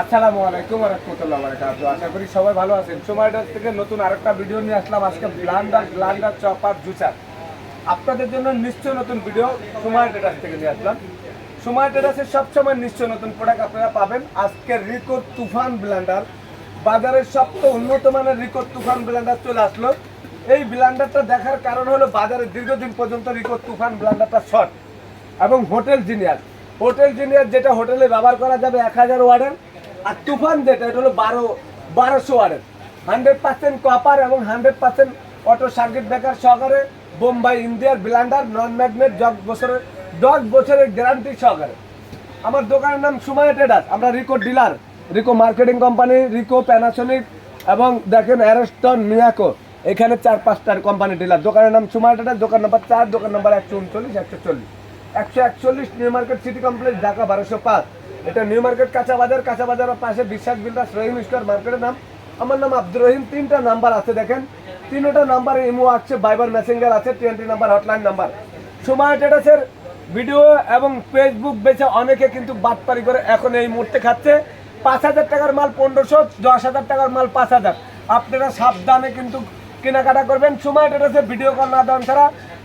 আসসালামু আলাইকুম রহমতুল্লাহ বারাকাতু আশা করি সবাই ভালো আছেন। সময়টার থেকে নতুন আরেকটা ভিডিও নিয়ে আসলাম। আজকে ব্লান্ডার ব্লান্ডার চপার জুচার। আপনাদের জন্য নিশ্চয় নতুন ভিডিও সময় ট্রেডার্স থেকে নিয়ে আসলাম। সময় ট্রেডার্সের সবসময় নিশ্চয় নতুন প্রোডাক্ট আপনারা পাবেন। আজকে রিকো তুফান ব্লান্ডার। বাজারের সবচেয়ে উন্নত মানের রিকো তুফান ব্লান্ডার চলে আসলো। এই ব্লান্ডারটা দেখার কারণ হলো বাজারে দীর্ঘদিন পর্যন্ত রিকো তুফান ব্লান্ডারটা শর্ট এবং হোটেল জিনিয়ার। হোটেল জিনিয়ার যেটা হোটেলে ব্যবহার করা যাবে এক হাজার ওয়ার্ডের। আর তুফান যেটা, এটা হলো বারো, বারোশো ওয়ার্ডের হান্ড্রেড পার্সেন্ট কপার এবং hundred percent auto circuit breaker সহকারে বোম্বাই ইন্ডিয়ার ব্লান্ডার নন ম্যাগনেট দশ বছরের দশ বছরের গ্যারান্টি সহকারে। আমার দোকানের নাম সুমায়া ট্রেডার্স আমরা Rico dealer Rico marketing company Rico Panasonic এবং দেখেন অ্যারস্টন মিয়াকো এখানে চার পাঁচটার কোম্পানি ডিলার দোকানের নাম সুমায়া ট্রেডার্স দোকান নম্বর চার, দোকান নম্বর একশো উনচল্লিশ, একশো চল্লিশ। একশো একচল্লিশ New Market City complex, Dhaka বারোশো পাঁচ। এটা নিউ মার্কেট কাঁচা বাজার, কাঁচা বাজারের পাশে বিশ্বাস বিল্ডার্স রহিম স্টোর মার্কেটের নাম। আমার নাম আব্দুর রহিম, তিনটা নাম্বার আছে দেখেন। তিনটা নাম্বারে ইমো আছে, বাইবার মেসেঞ্জার আছে, টোয়েন্টি নাম্বার, হটলাইন নাম্বার। সময় ট্রেডার্সের ভিডিও এবং ফেসবুক বেচে অনেকে কিন্তু বাটপারি করে এখন এই মুহূর্তে খাচ্ছে। পাঁচ হাজার টাকার মাল পনেরোশো, দশ হাজার টাকার মাল পাঁচ হাজার। আপনারা সাবধানে কিন্তু কেনাকাটা করবেন। সময় ট্রেডার্সের ভিডিও কল না দেওয়ান ছাড়া।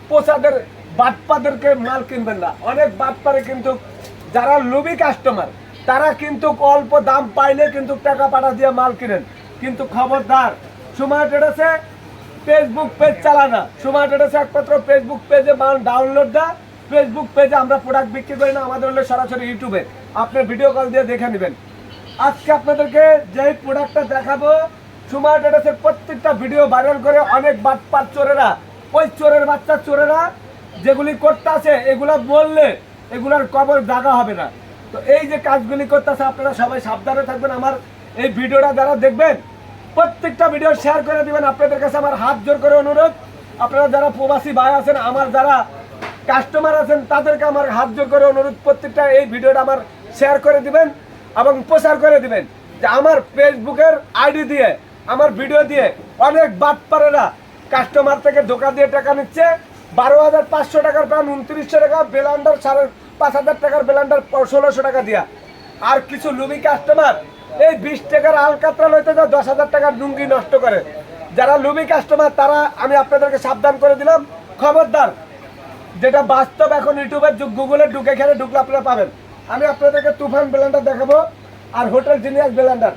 পোষাদের বাটপাদেরকে মাল কিনবেন না। অনেক বাটপারে কিন্তু যারা লুবি কাস্টমার তারা কিন্তু অল্প দাম পাইলে কিন্তু টাকা পাঠা দিয়ে মাল কিনেন। কিন্তু খবরদার, সময় ট্রেডার্সে ফেসবুক পেজ চালানা সময় ট্রেডার্সে একমাত্র ফেসবুক পেজে মাল ডাউনলোড দেয়। ফেসবুক পেজে আমরা প্রোডাক্ট বিক্রি করি না, আমাদের হলে সরাসরি ইউটিউবে আপনি ভিডিও কল দিয়ে দেখে নেবেন। আজকে আপনাদেরকে যেই প্রোডাক্টটা দেখাবো, সময় ট্রেডার্সের প্রত্যেকটা ভিডিও ভাইরাল করে অনেক বাটপার চোরেরা, ওই চোরের বাচ্চা চোরেরা যেগুলি করতে আছে এগুলা বললে এগুলার কবর জাগা হবে না। তো এই যে কাজগুলি করতেছে, আপনারা সবাই সাবধানে থাকবেন। আমার এই ভিডিওটা যারা দেখবেন, প্রত্যেকটা ভিডিও শেয়ার করে দিবেন। আপনাদের কাছে আমার হাত জোর করে অনুরোধ। আপনারা যারা প্রবাসী ভাই আছেন, আমার যারা কাস্টমার আছেন, তাদেরকে আমার হাত জোর করে অনুরোধ। প্রত্যেকটা এই ভিডিওটা আমার শেয়ার করে দিবেন এবং প্রচার করে দিবেন। যে আমার ফেসবুকের আইডি দিয়ে, আমার ভিডিও দিয়ে অনেক বাদ বাটপারেরা কাস্টমার থেকে ধোকা দিয়ে টাকা নিচ্ছে। বারো হাজার পাঁচশো টাকার প্রাণ উনত্রিশশো টাকা বেলান্ডার, সাড়ে পাঁচ হাজার টাকার বেলান্ডার, ষোলোশো টাকা দিয়া। আর কিছু লুবি কাস্টমার এই বিশ টাকার আলকাতরা লইতে যা দশ হাজার টাকার লুঙ্গি নষ্ট করে। যারা লুবি কাস্টমার তারা, আমি আপনাদেরকে সাবধান করে দিলাম। খবরদার, যেটা বাস্তব এখন ইউটিউবের গুগলে ঢুকে খেলে ঢুকলে আপনারা পাবেন। আমি আপনাদেরকে তুফান ব্লেন্ডার দেখাবো, আর হোটেল জিনিয়াস ব্লেন্ডার।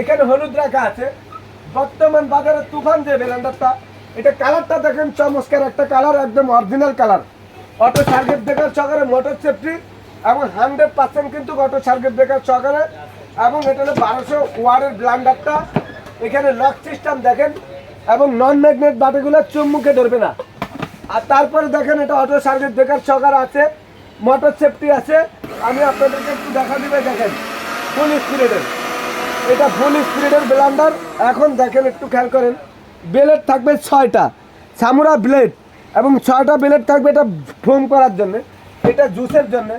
এখানে হলুদ রাখা আছে। বর্তমান বাজারে তুফান যে ব্লেন্ডারটা এটা কালারটা দেখেন চমৎকার, একটা কালার, একদম original colour. Auto circuit breaker সহকারে মোটর সেফটি এবং হান্ড্রেড পার্সেন্ট কিন্তু অটো সার্কিট ব্রেকার সহকারে এবং এটা হলো বারোশো ওয়ারের ব্লান্ডারটা এখানে লক সিস্টেম দেখেন, এবং নন ম্যাগনেট বাটিগুলো চুম্বুকে ধরবে না। আর তারপরে দেখেন এটা অটো সার্ভিস ব্রেকার সকার আছে মোটর সেফটি আছে। আমি আপনাদেরকে একটু দেখা দিবে, দেখেন। ফুল স্পিরিটের এটা ফুল স্পিরিটের ব্লেন্ডার এখন দেখেন, একটু খেয়াল করেন। ব্লেড থাকবে ছয়টা, সামুরা ব্লেড এবং ছয়টা ব্লেড থাকবে এটা ফোম করার জন্য, এটা জুসের জন্য,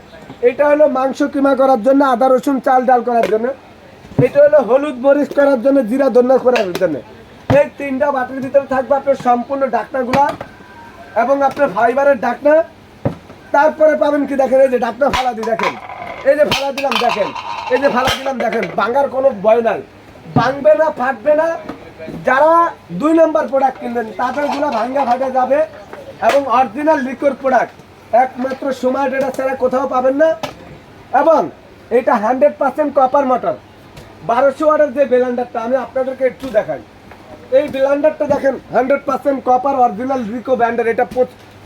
এটা হলো মাংস কিমা করার জন্য, আদা, রসুন, চাল, ডাল করার জন্য, এটা হলো হলুদ মরিচ করার জন্য, জিরা, ধন্য করার জন্য। এই তিনটা বাটির ভিতরে থাকবে আপনার সম্পূর্ণ ডাক্তারগুলা এবং আপনার ফাইবারের ডাকনা। তারপরে পাবেন কি দেখেন, এই যে ডাকনা ফালা দিয়ে দেখেন, এই যে ফালা দিলাম, দেখেন, এই যে ফালা দিলাম, দেখেন, ভাঙার কোনো ভয় নাই। ভাঙবে না, ফাটবে না যারা দুই নম্বর প্রোডাক্ট কিনবেন তাদেরগুলো ভাঙ্গা ফাটে যাবে এবং অরিজিনাল লিকুইড প্রোডাক্ট একমাত্র সময় ডেটা ছাড়া কোথাও পাবেন না। এবং এটা হান্ড্রেড পার্সেন্ট কপার মোটর বারোশো ওয়াটের যে ব্লেন্ডারটা আমি আপনাদেরকে একটু দেখাই। এই ব্লেন্ডারটা দেখেন hundred percent copper original Rico ব্র্যান্ডের এটা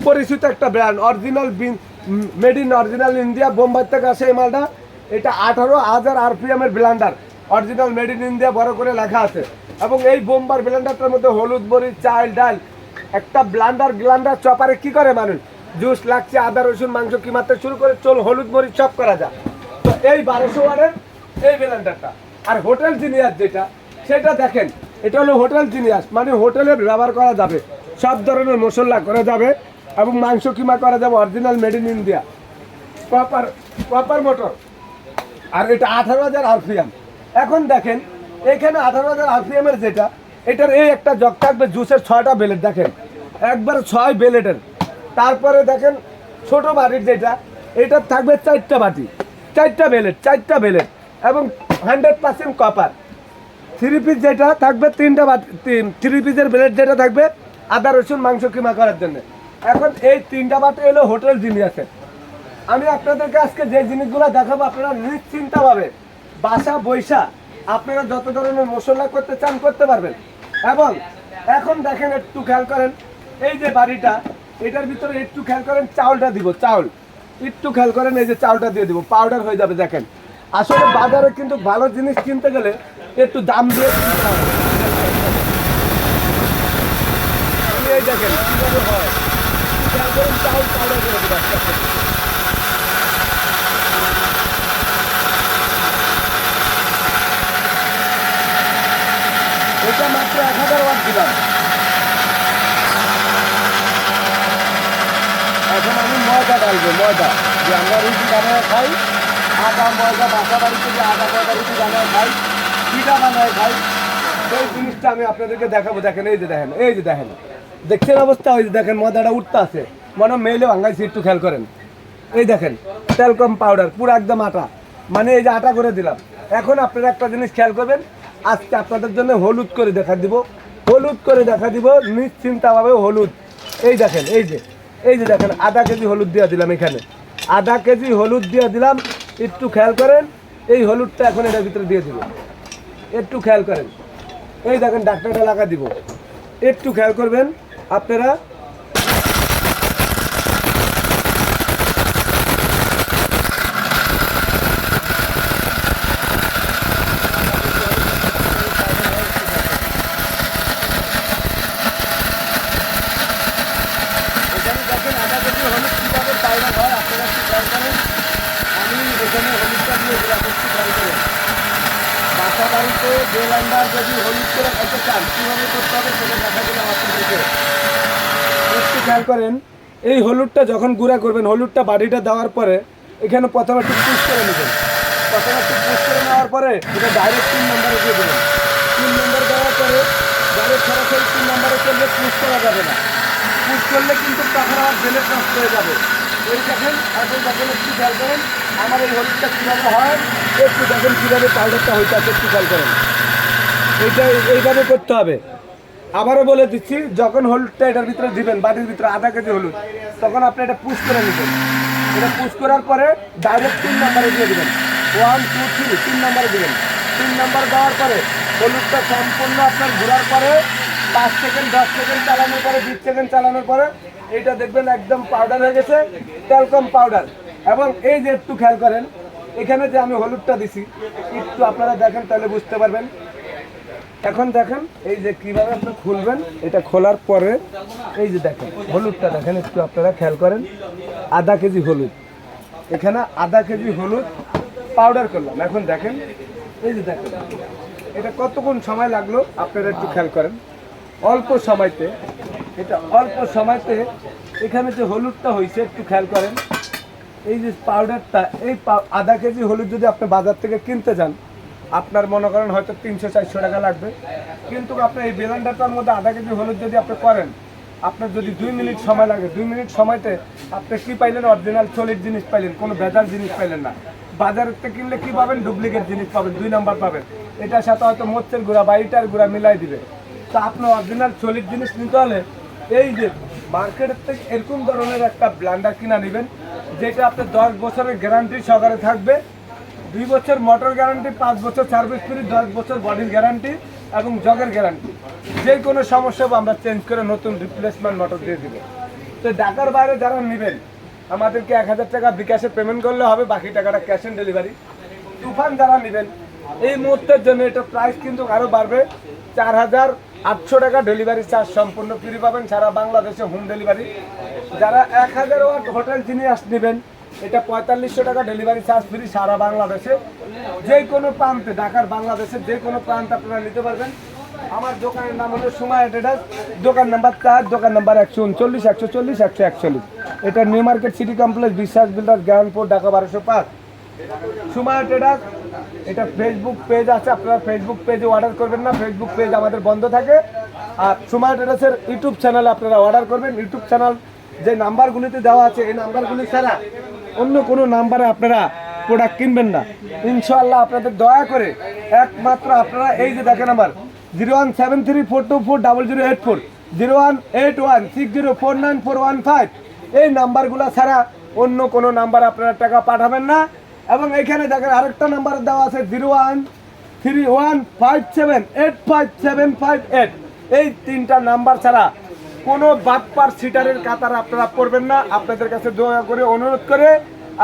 পরিচিত একটা brand original made in original India Bombay থেকে আসে এই মালটা। এটা আঠারো হাজার আরপিএম এর blender original made in India বড় করে লেখা আছে। এবং এই বোম্বার ব্লেন্ডারটার মধ্যে হলুদ মরিচ চাল ডাল, একটা ব্লান্ডার, গ্লান্ডার চপারে কি করে মানুষ? জুস লাগছে আদা, রসুন, মাংস কিমাতে শুরু করে চল, হলুদ মরিচ সব করা যায়। তো এই বারোশো ওয়ার্ডের এই ব্লেন্ডারটা। আর হোটেল জিনিয়াস যেটা, সেটা দেখেন, এটা হলো হোটেল জিনিয়াস মানে হোটেলে ব্যবহার করা যাবে। সব ধরনের মশলা করা যাবে এবং মাংস কিমা করা যাবে, original made in India. Copper copper motor. আর এটা আঠারো হাজার আরপিএম। এখন দেখেন এখানে আঠারো হাজার আরপিএম এর যেটা, এটার এই একটা জগ থাকবে জুসের ছয়টা বেলেট দেখেন। একবার ছয় বেলেটের তারপরে দেখেন ছোট বাটির যেটা, এটার থাকবে চারটা বাটি। চারটা বেলেট চারটা বেলেট এবং hundred percent copper. Three piece যেটা থাকবে তিনটা বাট থ্রি পিসের বেলেট যেটা থাকবে আদা, রসুন, মাংস কিমা করার জন্য। এখন এই তিনটা বাটি হলো হোটেল আছে আমি আপনাদেরকে আজকে যে জিনিসগুলো দেখাবো, আপনারা নিশ্চিন্তভাবে বাসা বৈশা আপনারা যত ধরনের মশলা করতে চান করতে পারবেন। এবং এখন দেখেন একটু খেয়াল করেন, এই যে বাড়িটা, এটার ভিতরে একটু খেয়াল করেন, চাউলটা দিব, চাউল। একটু খেয়াল করেন, এই যে চাউলটা দিয়ে দিব পাউডার হয়ে যাবে, দেখেন। আসলে বাজারে কিন্তু ভালো জিনিস কিনতে গেলে একটু দাম দিয়ে দেখেন, কীভাবে হয়। খেয়াল করেন, চাউল পাউডার করে দিব আস্তে আস্তে। এটা মাত্র এক হাজার ওয়াট দিলাম এখন আমি ময়দা ডালবো ময়দা। যে আমরা রুটি বানায় খাই আটা ময়দা বাসা বাড়িতে যে আটা ময়দা, রুটি বানায় খাই, পিঠা বানায় খাই, সেই জিনিসটা আমি আপনাদেরকে দেখাবো। দেখেন, এই যে দেখেন, এই যে দেখেন। দেখছেন অবস্থা? ওই যে দেখেন, ময়দাটা উঠতে আছে। মনে মেলে ভাঙ্গাইছি একটু খেয়াল করেন। এই দেখেন, তেলকম পাউডার, পুরো একদম আটা। মানে এই যে আটা করে দিলাম। এখন আপনারা একটা জিনিস খেয়াল করবেন, আজকে আপনাদের জন্য হলুদ করে দেখা দিব। হলুদ করে দেখা দিব, নিশ্চিন্তাভাবে হলুদ। এই দেখেন, এই যে এই যে দেখেন, আধা কেজি হলুদ দিয়ে দিলাম এখানে। আধা কেজি হলুদ দিয়ে দিলাম, একটু খেয়াল করেন, এই হলুদটা এখন এটার ভিতরে দিয়ে দিব। একটু খেয়াল করেন। এই দেখেন, ডাক্তারটা লাগা দিব। একটু খেয়াল করবেন, আপনারা এখানে দেখেন আধা কেজি হলুদ কীভাবে পাউডার হয় আপনারা একটু খেয়াল করেন আমি এখানে হলুদটা দিয়ে দিলাম একটু খেয়াল করেন যদি হলুদ করে চান, কীভাবে করতে হবে একটু খেয়াল করেন, এই হলুদটা যখন গুঁড়া করবেন, হলুদটা বাড়িটা দেওয়ার পরে এখানে প্রথমে একটু পুশ করে নেবেন। প্রথমে একটু পুশ করে নেওয়ার পরে এটা ডাইরেক্ট তিন নম্বরে দিয়ে দেবেন। তিন নম্বর দেওয়ার পরে ডাইরেক্ট সরাসরি তিন নম্বরে চললে পুশ করা যাবে না। পুশ করলে কিন্তু তখন আমার বেলে নষ্ট হয়ে যাবে। এই দেখেন, এখন দেখেন, একটু খেয়াল করেন। আমার এই হলুদটা কীভাবে হয়, একটু দেখেন কীভাবে পাউডারটা হইতে আছে একটু খেয়াল করেন। এইটা এইভাবে করতে হবে। আবারও বলে দিচ্ছি, যখন হলুদটা এটার ভিতরে দিবেন বাড়ির ভিতরে আধা কেজি হলুদ, তখন আপনি এটা পুশ করে নেবেন। এটা পুশ করার পরে ডাইরেক্ট তিন নাম্বারে দিয়ে দিবেন। ওয়ান টু থ্রি তিন নাম্বারে দিবেন। তিন নাম্বার দেওয়ার পরে হলুদটা সম্পূর্ণ আপনার ঘোরার পরে পাঁচ সেকেন্ড দশ সেকেন্ড চালানোর পরে, বিশ সেকেন্ড চালানোর পরে এটা দেখবেন একদম পাউডার হয়ে গেছে টেলকম পাউডার এবং এই যে একটু খেয়াল করেন, এখানে যে আমি হলুদটা দিছি, একটু আপনারা দেখেন তাহলে বুঝতে পারবেন। এখন দেখেন, এই যে কীভাবে আপনি খুলবেন, এটা খোলার পরে, এই যে দেখেন, হলুদটা দেখেন, একটু আপনারা খেয়াল করেন, আধা কেজি হলুদ। এখানে আধা কেজি হলুদ পাউডার করলাম। এখন দেখেন, এই যে দেখেন, এটা কতক্ষণ সময় লাগল, আপনারা একটু খেয়াল করেন। অল্প সময়তে, এটা অল্প সময়তে, এখানে যে হলুদটা হয়েছে, একটু খেয়াল করেন। এই যে পাউডারটা এই আধা কেজি হলুদ যদি আপনি বাজার থেকে কিনতে যান, আপনার মনে করেন হয়তো তিনশো, চারশো টাকা লাগবে। কিন্তু আপনি এই বেলান্ডারটার মধ্যে আধা কেজি হলুদ যদি আপনি করেন, আপনার যদি দুই মিনিট সময় লাগে, দুই মিনিট সময়তে আপনি কি পাইলেন? অরিজিনাল সলিড জিনিস পাইলেন, কোনো ভেজাল জিনিস পাইলেন না। বাজারের থেকে কিনলে কি পাবেন? ডুপ্লিকেট জিনিস পাবেন, দুই নাম্বার পাবেন। এটার সাথে হয়তো মোচ্ছের গুঁড়া বা ইটার গুঁড়া মিলাই দিবে। তা আপনি অরিজিনাল সলিড জিনিস নিতে হলে এই যে মার্কেটের থেকে এরকম ধরনের একটা ব্লান্ডার কিনা নেবেন, যেটা আপনার দশ বছরের গ্যারান্টি সহকারে থাকবে। দুই বছর মোটর গ্যারান্টি পাঁচ বছর সার্ভিস ফ্রি দশ বছর বডির গ্যারান্টি এবং জগের গ্যারান্টি যে কোনো সমস্যা আমরা চেঞ্জ করে নতুন রিপ্লেসমেন্ট মোটর দিয়ে দিব। তো ঢাকার বাইরে যারা নেবেন, আমাদেরকে এক হাজার টাকা বিকাশে পেমেন্ট করলে হবে, বাকি টাকাটা ক্যাশ অন ডেলিভারি তুফান যারা নেবেন, এই মুহূর্তের জন্য এটা প্রাইস কিন্তু আরও বাড়বে। চার হাজার আটশো টাকা ডেলিভারি চার্জ সম্পূর্ণ ফ্রি পাবেন সারা বাংলাদেশে হোম ডেলিভারি। যারা এক হাজার ওয়াট হোটেল জিনিস নেবেন, এটা পঁয়তাল্লিশশো টাকা ডেলিভারি চার্জ ফ্রি সারা বাংলাদেশে। যে কোনো প্রান্তে, ঢাকার বাংলাদেশের যে কোনো প্রান্ত আপনারা নিতে পারবেন। আমার দোকানের নাম হলো সুমায় ট্রেডার্স। দোকান নাম্বার চার, দোকান নাম্বার একশো উনচল্লিশ, একশো চল্লিশ, একশো একচল্লিশ। এটা New Market City complex, Biswas builder Gyanpur Dhaka বারোশো পাঁচ। সুমায় ট্রেডার্স এটা ফেসবুক পেজ আছে, আপনারা ফেসবুক পেজে অর্ডার করবেন না ফেসবুক পেজ আমাদের বন্ধ থাকে। আর সুমায় ট্রেডার্সের ইউটিউব চ্যানেলে আপনারা অর্ডার করবেন। ইউটিউব চ্যানেল যে নাম্বারগুলিতে দেওয়া আছে, এই নাম্বারগুলি ছাড়া অন্য কোনো নাম্বারে আপনারা প্রোডাক্ট কিনবেন না। ইনশাআল্লাহ আপনাদের দয়া করে, একমাত্র আপনারা এই যে দেখেন আমার zero one seven three four two four double zero eight four zero one eight one six zero four nine four one five এই নাম্বারগুলো ছাড়া অন্য কোনো নাম্বার আপনারা টাকা পাঠাবেন না। এবং এখানে দেখেন আরেকটা নাম্বার দেওয়া আছে zero one three one five seven eight five seven five eight এই তিনটা নাম্বার ছাড়া কোনো বাটপার সিটারের কাতার আপনারা পড়বেন না। আপনাদের কাছে দয়া করে অনুরোধ করে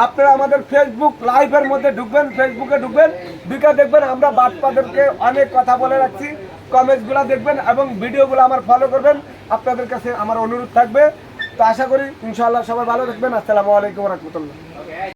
আপনারা আমাদের ফেসবুক লাইভের মধ্যে ঢুকবেন ফেসবুকে ঢুকবেন, ঢুকে দেখবেন আমরা বাটপাদেরকে অনেক কথা বলে রাখছি। কমেন্টসগুলো দেখবেন এবং ভিডিওগুলো আমার ফলো করবেন। আপনাদের কাছে আমার অনুরোধ থাকবে। তো আশা করি ইনশাআল্লাহ সবাই ভালো থাকবেন। আসসালামু আলাইকুম রহমতুল্লাহ।